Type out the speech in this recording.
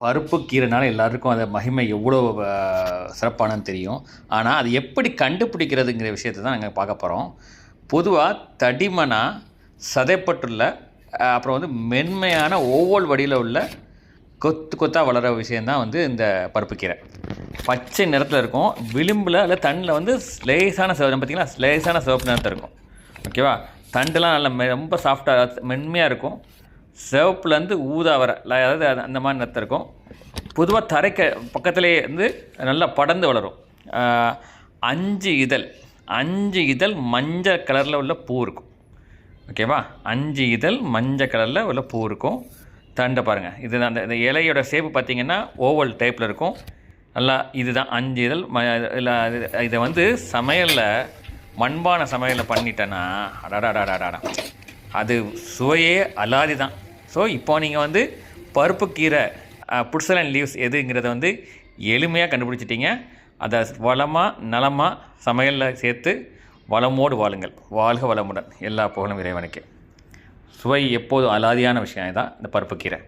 பருப்பு கீரைனால எல்லாருக்கும் அந்த மகிமை எவ்வளோ அஹ், தெரியும். ஆனால் அது எப்படி கண்டுபிடிக்கிறதுங்கிற விஷயத்தை தான் நாங்கள் பார்க்க போகிறோம் பொதுவாக தடிமனாக சதைப்பட்டுள்ள அப்புறம் வந்து மென்மையான ஓவல் வடியில் உள்ள கொத்து கொத்தாக வளர விஷயந்தான் வந்து இந்த பருப்பு கீரை. பச்சை நிறத்தில் இருக்கும். விளிம்பில் இல்லை தண்ணில் வந்து லேசான சிவப்பு பார்த்திங்கன்னா லேசான சிவப்பு நிறத்தில் இருக்கும். ஓகேவா? தண்டுலாம் நல்ல மெ- ரொம்ப சாஃப்டாக மென்மையாக இருக்கும். சிவப்புலேருந்து ஊதா வர அதாவது அந்த மாதிரி நிறத்தில் இருக்கும். பொதுவாக தரைக்க பக்கத்துலேயே வந்து நல்லா படர்ந்து வளரும். அஞ்சு இதழ் அஞ்சு இதழ் மஞ்சள் கலரில் உள்ள பூ இருக்கும். ஓகேவா அஞ்சு இதழ் மஞ்சள் கலரில் உள்ள பூ இருக்கும். தண்டை பாருங்கள் இது அந்த இந்த இலையோட சேப்பு பார்த்திங்கன்னா ஓவல் டைப்பில் இருக்கும். நல்லா இதுதான் அஞ்சு இதழ் ம இல்லை இதை வந்து சமையலில் மண்பான சமையலில் பண்ணிட்டேன்னா அடாடாடாடாடா அது சுவையே அலாதி தான். ஸோ இப்போ நீங்கள் வந்து பருப்பு கீரை புட்சலன் லீவ்ஸ் எதுங்கிறத வந்து எளிமையாக கண்டுபிடிச்சிட்டிங்க. அதை வளமாக நலமாக சமையலில் சேர்த்து வளமோடு வாழுங்கள். வாழ்க வளமுடன். எல்லா புகழும் இறைவனுக்கு. சுவை எப்போதும் அலாதியான விஷயம் தான் இந்த பருப்பு கீரை.